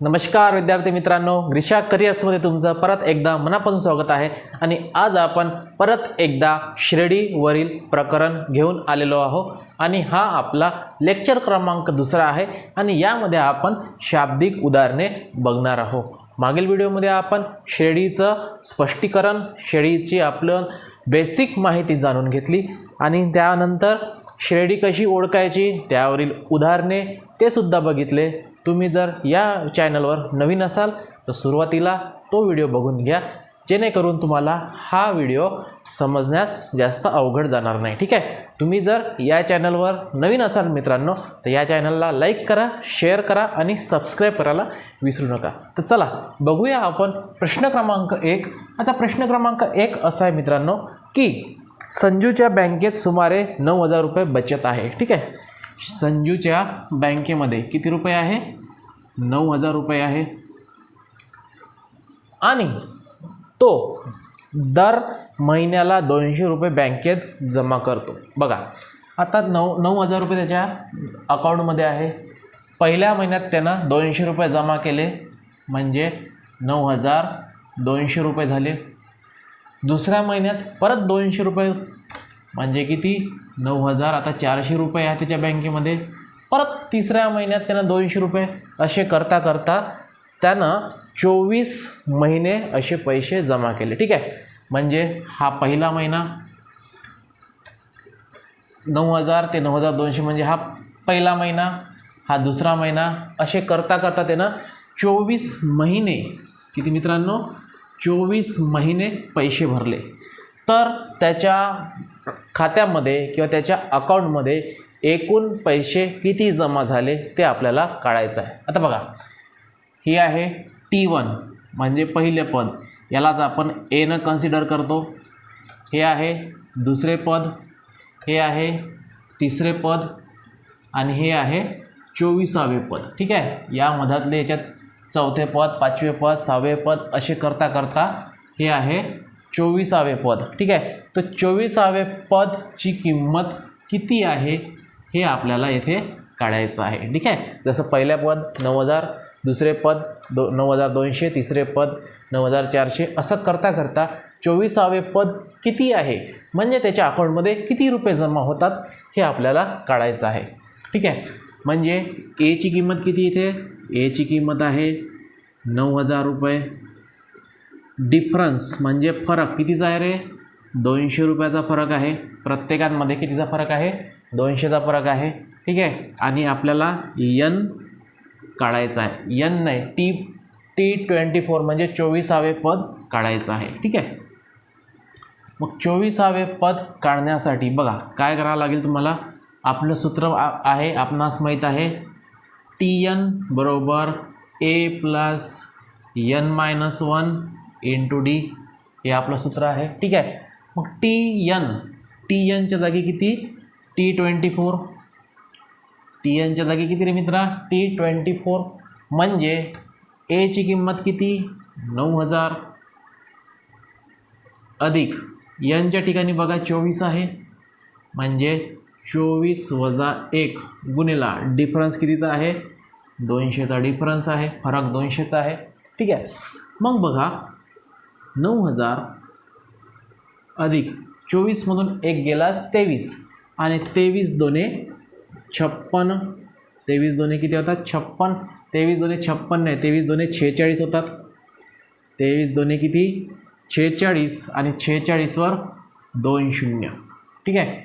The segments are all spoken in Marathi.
नमस्कार विद्यार्थी मित्रांनो ग्रीषा करिअर्समध्ये तुमचं परत एकदा मनापासून स्वागत आहे. आणि आज आपण परत एकदा शिर्डीवरील प्रकरण घेऊन आलेलो आहोत. आणि हा आपला लेक्चर क्रमांक दुसरा आहे. आणि यामध्ये आपण शाब्दिक उदाहरणे बघणार आहोत. मागील व्हिडिओमध्ये आपण शिर्डीचं स्पष्टीकरण शिर्डीची आपलं बेसिक माहिती जाणून घेतली. आणि त्यानंतर शिर्डी कशी ओळखायची त्यावरील उदाहरणे ते सुद्धा बघितले. तुम्ही जर या चॅनलवर नवीन असाल तर सुरुवातीला तो व्हिडिओ बघून घ्या. जेणेकरून तुम्हाला हा व्हिडिओ समजण्यास जास्त अवघड जाणार नाही. ठीक आहे? तुम्ही जर या चॅनलवर नवीन असाल मित्रांनो तर या चॅनलला लाईक करा शेअर करा आणि सबस्क्राईब करायला विसरू नका. तर चला बघूया आपण प्रश्न क्रमांक एक. आता प्रश्न क्रमांक एक असा आहे मित्रांनो की संजूच्या बँकेत सुमारे नऊ हजार रुपये बचत आहे. ठीक आहे? संजूच्या बँकेमध्ये किती रुपये आहे? नऊ हजार रुपये आहे. आणि तो दर महिन्याला दोनशे रुपये बँकेत जमा करतो. बघा आता नऊ नऊ हजार रुपये त्याच्या अकाउंटमध्ये आहे. पहिल्या महिन्यात त्यानं दोनशे रुपये जमा केले म्हणजे नऊ हजार दोनशे रुपये झाले. दुसऱ्या महिन्यात परत दोनशे रुपये म्हणजे किती? नऊ हजार आता चारशे रुपये आहे त्याच्या बँकेमध्ये. परत तिसऱ्या महिन्यात त्यानं दोनशे रुपये असे करता करता त्यानं चोवीस महिने असे पैसे जमा केले. ठीक आहे? म्हणजे हा पहिला महिना नऊ हजार ते नऊ हजार दोनशे म्हणजे हा पहिला महिना हा दुसरा महिना असे करता करता त्यानं चोवीस महिने किती मित्रांनो? चोवीस महिने पैसे भरले. तर त्याच्या खात्यामध्ये किंवा त्याच्या अकाउंटमध्ये एकूण पैसे किती जमा झाले ते आपल्याला काढायचं आहे. आता बघा ही आहे टी वन म्हणजे पहिले पद. यालाच आपण एनं कन्सिडर करतो. हे आहे दुसरे पद हे आहे तिसरे पद आणि हे आहे चोवीसावे पद. ठीक आहे? या मधातले याच्यात चौथे पद पाचवे पद सहावे पद असे करता करता हे आहे चोवीसावे पद. ठीक आहे? तर चोवीसावे पदची किंमत किती आहे? हे आपल्याला येथे काढायचं आहे. ठीक आहे? जसं पहिल्या पद नऊ हजार दुसरे पद दो नऊ हजार दोनशे तिसरे पद नऊ हजार चारशे. असं करता करता चोवीसावे पद किती आहे? म्हणजे त्याच्या अकाउंटमध्ये किती रुपये जमा होतात हे आपल्याला काढायचं आहे. ठीक आहे? म्हणजे एची किंमत किती इथे? एची किंमत आहे नऊ हजार रुपये. डिफरन्स म्हणजे फरक कितीचा आहे रे? दोनशे रुपयाचा फरक आहे. प्रत्येकांमध्ये कितीचा फरक आहे? दोनशेचा फरक आहे. ठीक आहे? आणि आपल्याला यन काढायचं आहे. यन नाही टी टी ट्वेंटी फोर म्हणजे चोवीसावे पद काढायचं आहे. ठीक आहे? मग चोवीसावे पद काढण्यासाठी बघा काय करावं लागेल तुम्हाला? आपलं सूत्र आहे आपणास माहीत आहे. टी यन बरोबर A plus N minus one into D हे आपलं सूत्र आहे. ठीक आहे? मग टी यन टी यनच्या जागी किती? टी ट्वेंटी फोर टी एनच्या जागी किती रे मित्रा? टी ट्वेंटी फोर म्हणजे एची किंमत किती? नऊ हजार. अधिक. यांच्या ठिकाणी बघा चोवीस आहे. म्हणजे चोवीस वजा एक गुन्हेला डिफरन्स कितीचा आहे? दोनशेचा डिफरन्स आहे. फरक दोनशेचा आहे. ठीक आहे. मग बघा नऊ हजार अधिक चोवीसमधून एक गेलास तेवीस. आणि तेवीस दोने छप्पन. तेवीस दोने किती होतात? छप्पन. तेवीस दोने छप्पन नाही तेवीस दोने छेचाळीस होतात. तेवीस दोने किती? छेचाळीस आणि छेचाळीसवर दोन शून्य. ठीक आहे?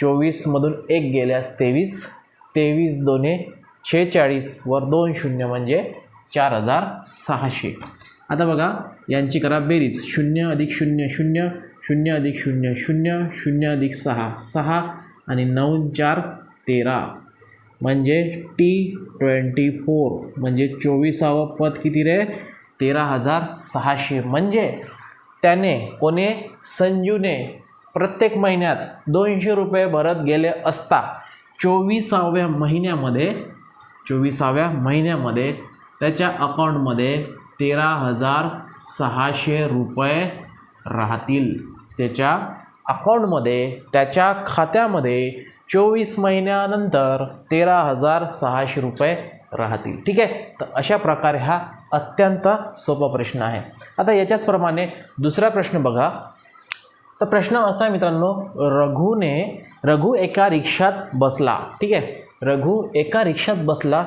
चोवीसमधून एक गेल्यास तेवीस. तेवीस दोने छेचाळीसवर दोन शून्य म्हणजे चार हजार सहाशे. आता बघा यांची करा बेरीज. शून्य अधिक शून्य शून्य. शून्य अधिक शून्य शून्य शून्य अधिक सहा सहा आणि नऊ चार तेरा. म्हणजे टी ट्वेंटी फोर म्हणजे चोवीसावं पद किती रे? तेरा हजार सहाशे. म्हणजे त्याने कोणे? संजूने प्रत्येक महिन्यात दोनशे रुपये भरत गेले असता चोवीसाव्या महिन्यामध्ये चोवीसाव्या महिन्यामध्ये त्याच्या अकाउंटमध्ये तेरा हजार सहाशे रुपये राहतील. त्याच्या अकाउंटमध्ये त्याच्या खात्यामध्ये चोवीस महिन्यानंतर तेरा हजार सहाशे रुपये राहतील. ठीक आहे? तर अशा प्रकारे हा अत्यंत सोपा प्रश्न आहे. आता याच्याचप्रमाणे दुसरा प्रश्न बघा. तर प्रश्न असा आहे मित्रांनो रघुने रघु एका रिक्षात बसला. ठीक आहे? रघु एका रिक्षात बसला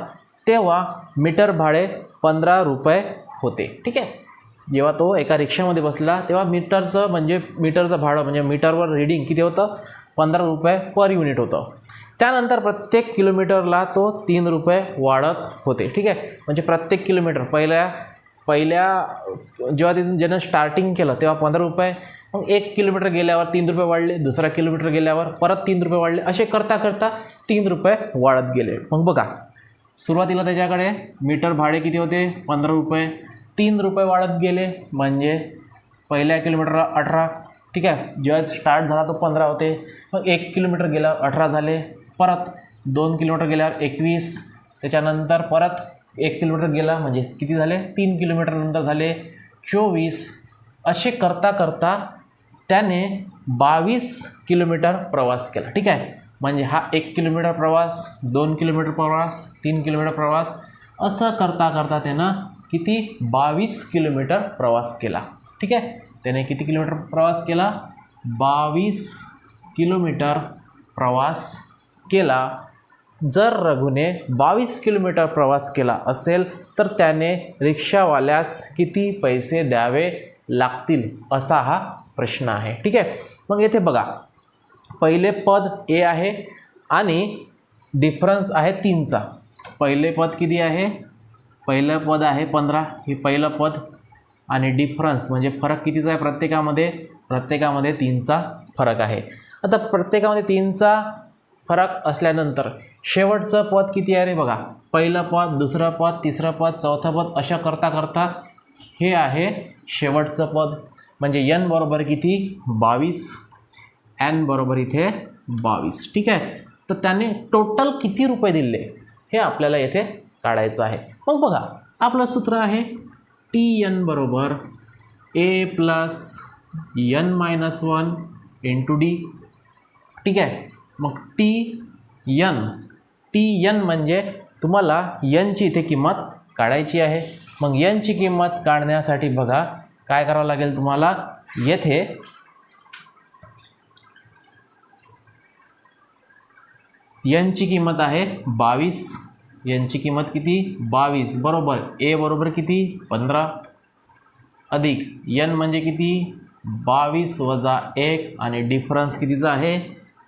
तेव्हा मीटर भाडे पंधरा रुपये होते. ठीक आहे? जेव्हा तो एका रिक्षामध्ये बसला तेव्हा मीटरचं म्हणजे मीटरचं भाडं म्हणजे मीटरवर रिडिंग किती होतं? पंधरा रुपये पर युनिट होतं. त्यानंतर प्रत्येक किलोमीटरला तो तीन रुपये वाढत होते. ठीक आहे? म्हणजे प्रत्येक किलोमीटर पहिल्या पहिल्या जेव्हा तिथून ज्यानं स्टार्टिंग केलं तेव्हा पंधरा रुपये मग एक किलोमीटर गेल्यावर तीन रुपये वाढले दुसरा किलोमीटर गेल्यावर परत तीन रुपये वाढले असे करता करता तीन रुपये वाढत गेले. मग बघा सुरुवातीला त्याच्याकडे मीटर भाडे किती होते? पंधरा रुपये. तीन रुपये वाढत गेले म्हणजे पहिल्या किलोमीटरला अठरा. ठीक आहे? जेव्हा स्टार्ट झाला तो पंधरा होते. मग एक किलोमीटर गेल्यावर अठरा झाले. परत दोन किलोमीटर गेल्यावर एकवीस. त्याच्यानंतर परत एक किलोमीटर गेला म्हणजे किती झाले? तीन किलोमीटरनंतर झाले चोवीस. असे करता करता त्याने बावीस किलोमीटर प्रवास केला. ठीक आहे? म्हणजे हा एक किलोमीटर प्रवास दोन किलोमीटर प्रवास तीन किलोमीटर प्रवास असं करता करता त्यानं किती? बावीस किलोमीटर प्रवास केला. ठीक आहे? त्याने किती किलोमीटर प्रवास केला? बावीस किलोमीटर प्रवास केला. जर रघुने बावीस किलोमीटर प्रवास केला असेल तर त्याने रिक्षावाल्यास किती पैसे द्यावे लागतील असा हा प्रश्न आहे. ठीक आहे? मग येथे बघा. पहिले पद ए आहे आणि डिफरन्स आहे तीनचा. पहिले पद किती आहे? पहिलं पद आहे पंधरा. हे पहिलं पद. आणि डिफरन्स म्हणजे फरक कितीचा आहे? प्रत्येकामध्ये प्रत्येकामध्ये तीनचा फरक आहे. आता प्रत्येकामध्ये तीनचा फरक असल्यानंतर शेवटचं पद किती आहे रे बघा? पहिलं पद दुसरं पद तिसरं पद चौथं पद अशा करता करता हे आहे शेवटचं पद. म्हणजे यन बरोबर किती? बावीस. एन बरोबर इथे बावीस. ठीक आहे? तर त्याने टोटल किती रुपये दिले? हे आपल्याला येथे काढायचं आहे. मग बघा आपलं सूत्र आहे टी एन बरोबर A plus N minus one into D ठीक आहे? मग टी यन टी यन म्हणजे तुम्हाला यनची इथे किंमत काढायची आहे. मग यनची किंमत काढण्यासाठी बघा काय करावं लागेल तुम्हाला? येथे यनची किंमत आहे बावीस. यांची किंमत किती? बावीस. बरोबर. ए बरोबर किती? पंधरा. अधिक. यन म्हणजे किती? बावीस वजा एक आणि डिफरन्स कितीचा आहे?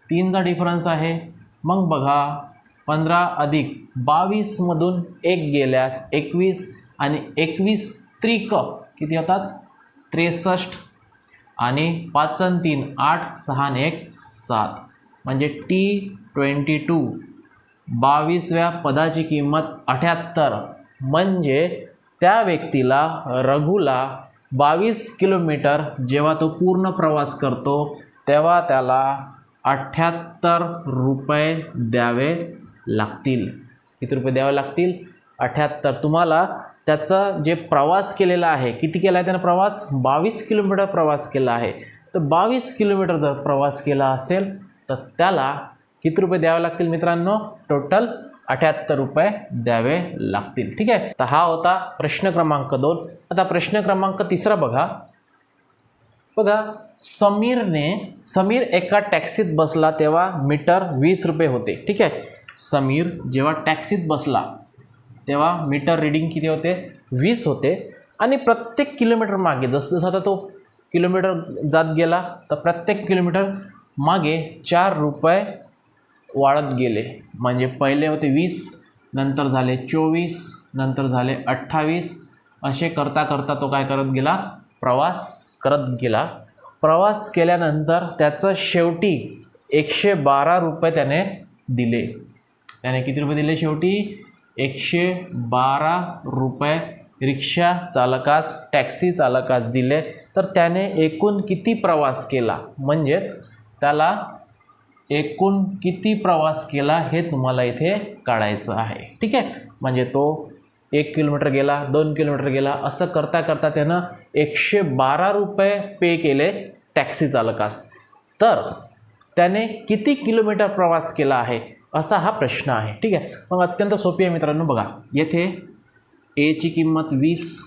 तीनचा डिफरन्स आहे. मग बघा. पंधरा अधिक बावीसमधून एक गेल्यास एकवीस आणि एकवीस त्रिक किती होतात? त्रेसष्ट. आणि पाच तीन आठ सहा आणि एक सात. म्हणजे टी ट्वेंटी टू बावीसव्या पदाची किंमत अठ्याहत्तर. म्हणजे त्या व्यक्तीला रघुला बावीस किलोमीटर जेव्हा तो पूर्ण प्रवास करतो तेव्हा त्याला अठ्ठ्याहत्तर रुपये द्यावे लागतील. किती रुपये द्यावे लागतील? अठ्ठ्याहत्तर तुम्हाला त्याचा जे प्रवास केलेला आहे किती केला आहे त्यानं प्रवास? बावीस किलोमीटर प्रवास केला आहे. तर बावीस किलोमीटर जर प्रवास केला असेल तर त्याला किती रुपये द्यावे लागतील मित्रांनो? टोटल अठ्याहत्तर रुपये द्यावे लागतील. ठीक आहे? तर हा होता प्रश्न क्रमांक दोन. आता प्रश्न क्रमांक तिसरा बघा. बघा समीरने समीर एका टॅक्सीत बसला तेव्हा मीटर वीस रुपये होते. ठीक आहे? समीर जेव्हा टॅक्सीत बसला तेव्हा मीटर रिडिंग किती होते? वीस होते. आणि प्रत्येक किलोमीटर मागे जसं जसं आता तो किलोमीटर जात गेला तर प्रत्येक किलोमीटर मागे चार रुपये वाढत गेले. म्हणजे पहिले होते वीस नंतर झाले चोवीस नंतर झाले अठ्ठावीस. असे करता करता तो काय करत गेला? प्रवास करत गेला. प्रवास केल्यानंतर त्याचं शेवटी एकशे बारा रुपये त्याने दिले. त्याने किती रुपये दिले शेवटी? एकशे बारा रुपये रिक्षा चालकास टॅक्सी चालकास दिले. तर त्याने एकूण किती प्रवास केला? म्हणजेच त्याला एकूण किती प्रवास केला हे तुम्हाला इथे काढायचं आहे. ठीक आहे? म्हणजे तो एक किलोमीटर गेला दोन किलोमीटर गेला असं करता करता त्यानं एकशे बारा रुपये पे केले टॅक्सी चालकास. तर त्याने किती किलोमीटर प्रवास केला आहे असा हा प्रश्न आहे. ठीक आहे? मग अत्यंत सोपी आहे मित्रांनो बघा. येथे एची किंमत वीस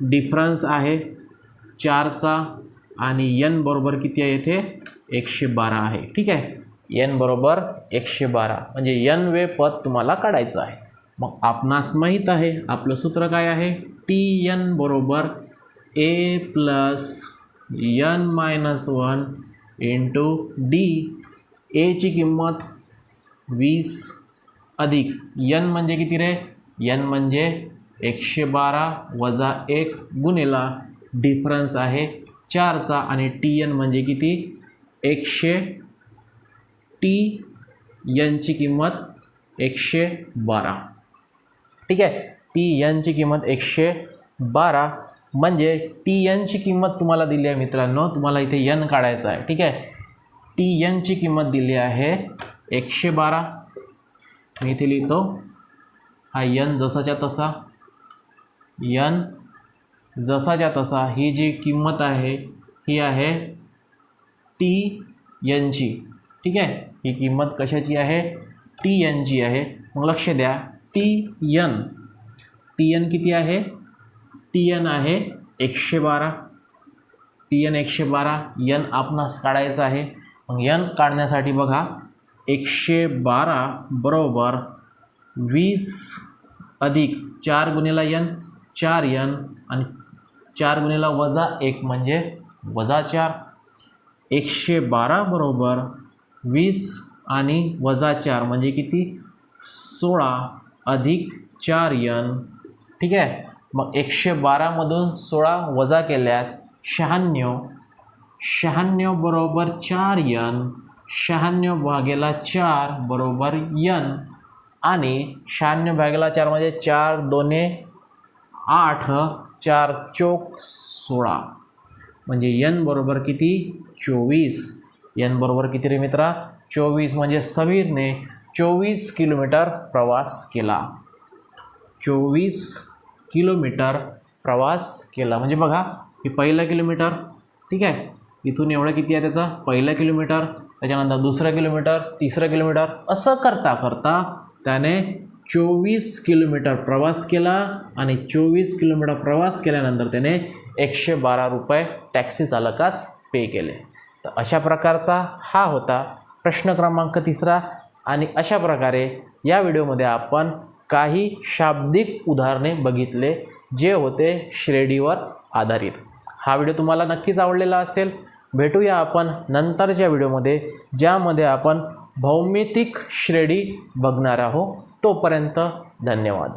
डिफरन्स आहे चारचा आणि यन बरोबर किती आहे येथे? एकशे बारा आहे. ठीक आहे? यन बरोबर एकशे बारा. म्हणजे यन वे पद तुम्हाला काढायचं आहे. मग आपणास माहीत आहे आपलं सूत्र काय आहे? टी यन बरोबर A plus N minus one into D एची किंमत वीस अधिक यन म्हणजे किती रे? यन म्हणजे एकशे बारा वजा एक गुणेला डिफरन्स आहे चारचा आणि टी एन म्हणजे किती? एकशे टी यनची किंमत एकशे बारा. ठीक आहे? टी यनची किंमत एकशे बारा. म्हणजे टी यनची किंमत तुम्हाला दिली आहे मित्रांनो. तुम्हाला इथे यन काढायचं आहे. ठीक आहे? टी यनची किंमत दिली आहे एकशे बारा. मी इथे लिहितो. हा यन जसाच्या तसा. यन जसाच्या तसा. ही जी किंमत आहे ही आहे टी यनची ठीक आहे? ही किंमत कशाची आहे? टी यनची आहे. मग लक्ष द्या. टी यन टी यन किती आहे? टी यन आहे एकशे बारा. टी एन एकशे बारा. यन आपणास काढायचं आहे. मग यन काढण्यासाठी बघा. एकशे बारा बरोबर वीस अधिक चार गुणिला यन चार यन आणि चार गुणिला वजा एक म्हणजे वजा चार. एकशे बारा बरोबर वीस आणि वजा चार म्हणजे किती? सोळा अधिक चार यन. ठीक आहे? मग एकशे बारामधून सोळा वजा केल्यास शहाण्णव. शहाण्णव बरोबर चार यन. शहाण्णव भागेला चार बरोबर यन. आणि शहाण्णव भागेला चार म्हणजे चार दोने आठ चार चोक सोळा. म्हणजे यन बरोबर किती? चोवीस. यांबरोबर बरोबर किती रे मित्रा? चोवीस म्हणजे समीरने चोवीस किलोमीटर प्रवास केला. चोवीस किलोमीटर प्रवास केला. म्हणजे बघा हे पहिलं किलोमीटर ठीक आहे? इथून एवढं किती आहे त्याचं? पहिलं किलोमीटर त्याच्यानंतर दुसरं किलोमीटर तिसरं किलोमीटर असं करता करता त्याने चोवीस किलोमीटर प्रवास केला आणि चोवीस किलोमीटर प्रवास केल्यानंतर त्याने एकशे बारा रुपये टॅक्सी चालकास पे केले. तर अशा प्रकारचा हा होता प्रश्न क्रमांक तिसरा आणि अशा प्रकारे या व्हिडिओमध्ये आपण काही शाब्दिक उदाहरणे बघितले जे होते श्रेणीवर आधारित. हा व्हिडिओ तुम्हाला नक्कीच आवडलेला असेल. भेटूया आपण नंतरच्या व्हिडिओमध्ये ज्यामध्ये आपण भौमितिक श्रेणी बघणार आहोत. तोपर्यंत धन्यवाद.